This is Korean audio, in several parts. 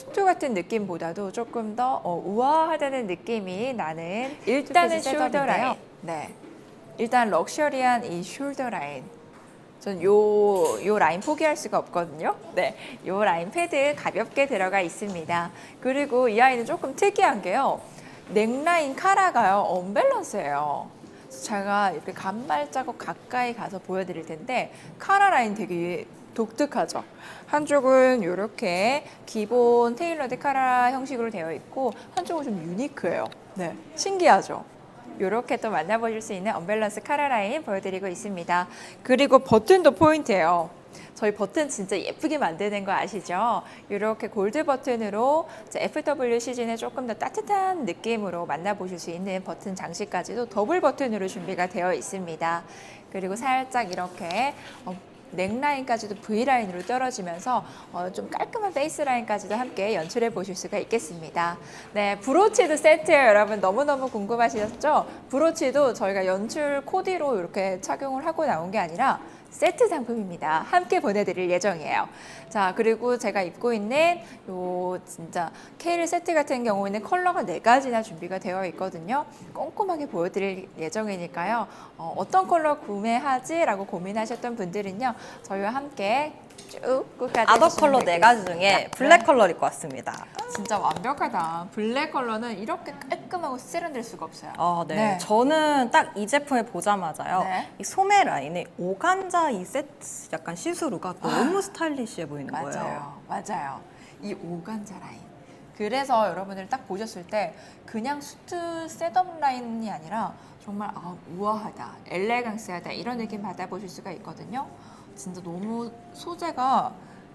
수트 같은 느낌보다도 조금 더 어, 우아하다는 느낌이 나는 일단은 숄더. 라인. 네. 일단 럭셔리한 이 숄더 라인. 전 요, 요 라인 포기할 수가 없거든요. 네. 요 라인 패드 가볍게 들어가 있습니다. 그리고 이 아이는 조금 특이한 게요. 넥라인 카라가요. 언밸런스예요. 제가 이렇게 간발 자국 가까이 가서 보여드릴 텐데 카라 라인 되게 독특하죠. 한쪽은 이렇게 기본 테일러드 카라 형식으로 되어 있고 한쪽은 좀 유니크해요. 네, 신기하죠. 이렇게 또 만나보실 수 있는 언밸런스 카라 라인 보여드리고 있습니다. 그리고 버튼도 포인트예요. 저희 버튼 진짜 예쁘게 만드는 거 아시죠? 이렇게 골드 버튼으로 FW 시즌에 조금 더 따뜻한 느낌으로 만나보실 수 있는 버튼 장식까지도 더블 버튼으로 준비가 되어 있습니다. 그리고 살짝 이렇게 어, 넥라인까지도 V라인으로 떨어지면서 어, 좀 깔끔한 페이스라인까지도 함께 연출해 보실 수가 있겠습니다. 네, 브로치도 세트예요. 여러분 너무너무 궁금하시죠? 브로치도 저희가 연출 코디로 이렇게 착용을 하고 나온 게 아니라 세트 상품입니다. 함께 보내드릴 예정이에요. 자, 그리고 제가 입고 있는 요 진짜 케일 세트 같은 경우에는 컬러가 네 가지나 준비가 되어 있거든요. 꼼꼼하게 보여드릴 예정이니까요. 어, 어떤 컬러 구매하지라고 고민하셨던 분들은요, 저희와 함께 쭉 끝까지 아더 컬러 네 가지. 중에 블랙 네. 컬러 입고 왔습니다. 진짜 완벽하다. 블랙 컬러는 이렇게 깔끔하고 세련될 수가 없어요. 아, 네. 네. 저는 딱 이 제품을 보자마자요. 네. 이 소매 라인에 오간자 이 세트 약간 시스루가 너무 스타일리시해 보이는 거예요. 맞아요. 맞아요. 이 오간자 라인. 그래서 여러분들 딱 보셨을 때 그냥 수트 셋업 라인이 아니라 정말 아, 우아하다, 엘레강스하다 이런 느낌 받아보실 수가 있거든요. 진짜 너무 소재가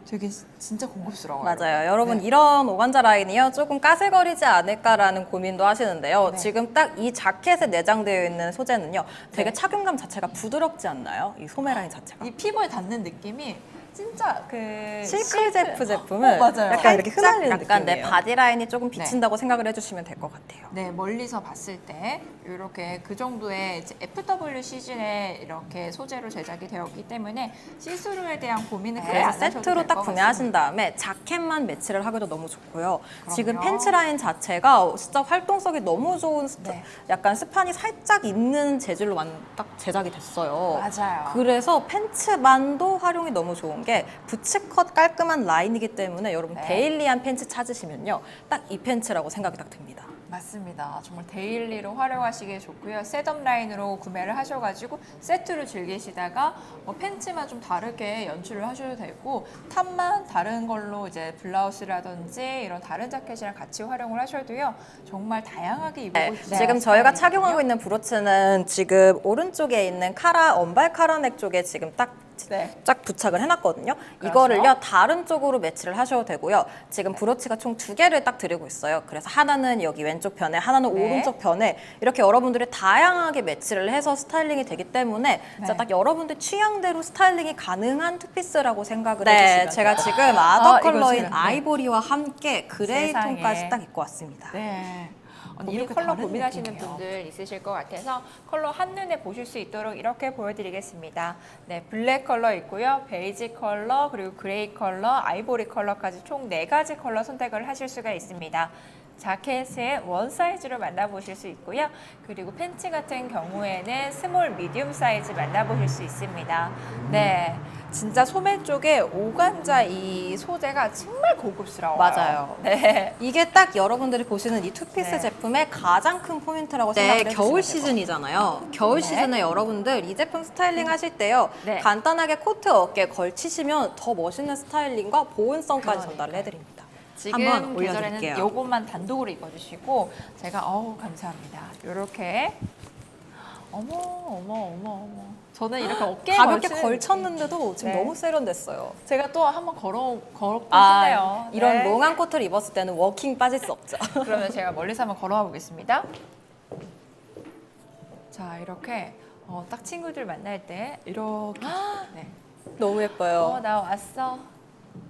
되게 진짜 고급스러워요. 맞아요. 여러분 네. 이런 오간자 라인이요 조금 까슬거리지 않을까라는 고민도 하시는데요. 네. 지금 딱 이 자켓에 내장되어 있는 소재는요, 되게 네. 착용감 자체가 부드럽지 않나요? 이 소매 라인 자체가. 이 피부에 닿는 느낌이 진짜 그 실크 제프 어, 맞아요. 약간 이렇게 흩날리는 약간 내 느낌이에요. 바디 라인이 조금 비친다고 생각을 해주시면 될 것 같아요. 네, 멀리서 봤을 때 이렇게 그 정도의 이제 FW 시즌에 이렇게 소재로 제작이 되었기 때문에 시스루에 대한 고민은 크게 그래서 하셔도 세트로 될딱 것 구매하신 같습니다. 다음에 자켓만 매치를 하기도 너무 좋고요. 지금. 팬츠 라인 자체가 진짜 활동성이 너무 좋은 스타- 네. 약간 스판이 살짝 있는 재질로 만- 딱 제작이 됐어요. 맞아요. 그래서 팬츠만도 활용이 너무 좋은 게 부츠컷 깔끔한 라인이기 때문에 여러분 네. 데일리한 팬츠 찾으시면요. 딱 이 팬츠라고 생각이 딱 듭니다. 맞습니다. 정말 데일리로 활용하시기에 좋고요. 셋업 라인으로 구매를 하셔가지고 세트로 즐기시다가 뭐 팬츠만 좀 다르게 연출을 하셔도 되고 탑만 다른 걸로 이제 블라우스라든지 이런 다른 자켓이랑 같이 활용을 하셔도요. 정말 다양하게 입어볼 네, 수 있는 지금 저희가. 착용하고 있는 브로치는 지금 오른쪽에 있는 카라 언발 카라넥 쪽에 지금 딱 네. 쫙 부착을 해놨거든요. 그렇죠. 이거를요 다른 쪽으로 매치를 하셔도 되고요. 지금 브로치가 총 두 개를 딱 드리고 있어요. 그래서 하나는 여기 왼쪽 편에, 하나는 네. 오른쪽 편에 이렇게 여러분들이 다양하게 매치를 해서 스타일링이 되기 때문에 네. 딱 여러분들 취향대로 스타일링이 가능한 투피스라고 생각을 네, 해주시면 제가 지금 아더 아, 이거 컬러인 지금, 네. 아이보리와 함께 그레이 세상에. ton까지 딱 입고 왔습니다. 네. 언니 이렇게 컬러 고민하시는 느낌이에요. 분들 있으실 것 같아서 컬러 한눈에 보실 수 있도록 이렇게 보여드리겠습니다. 네, 블랙 컬러 있고요, 베이지 컬러, 그리고 그레이 컬러, 아이보리 컬러까지 총 네 가지 컬러 선택을 하실 수가 있습니다. 자켓은 원 사이즈로 만나보실 수 있고요. 그리고 팬츠 같은 경우에는 스몰, 미디움 사이즈 만나보실 수 있습니다. 네, 진짜 소매 쪽에 오간자 이 소재가 정말 고급스러워요. 맞아요. 네. 이게 딱 여러분들이 보시는 이 투피스 네. 제품의 가장 큰 포인트라고 네, 해주시면 겨울. 시즌이잖아요. 겨울 네. 시즌에 여러분들 이 제품 스타일링 하실 때요. 네. 간단하게 코트 어깨에 걸치시면 더 멋있는 스타일링과 보온성까지 그러니까요. 전달을 해드립니다. 지금 한번 계절에는 올려드릴게요. 요것만 단독으로 입어주시고 제가 어우 감사합니다. 요렇게 어머 어머 어머 어머 저는 이렇게 어깨에 가볍게 걸쳤는데도 지금 네. 너무 세련됐어요. 제가 또 한번 걸어 걸고 아, 싶네요. 이런 네. 롱한 코트를 입었을 때는 워킹 빠질 수 없죠. 그러면 제가 멀리서 한번 걸어와 보겠습니다. 자 이렇게 어, 딱 친구들 만날 때 이렇게 네. 너무 예뻐요. 어나 왔어.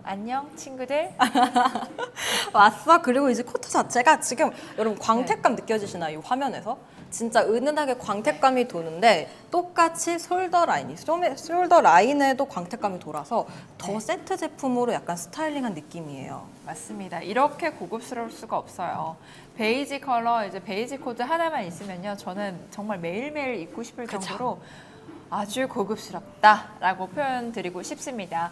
안녕 친구들. 왔어. 그리고 이제 코트 자체가 지금 여러분 광택감 느껴지시나요? 이 화면에서? 진짜 은은하게 광택감이 도는데 똑같이 숄더 라인이 숄- 숄더 라인에도 광택감이 돌아서 더 네. 세트 제품으로 약간 스타일링한 느낌이에요. 맞습니다. 이렇게 고급스러울 수가 없어요. 베이지 컬러 이제 베이지 코드 하나만 있으면요. 저는 정말 매일매일 입고 싶을 그쵸. 정도로 아주 고급스럽다라고 표현 드리고 싶습니다.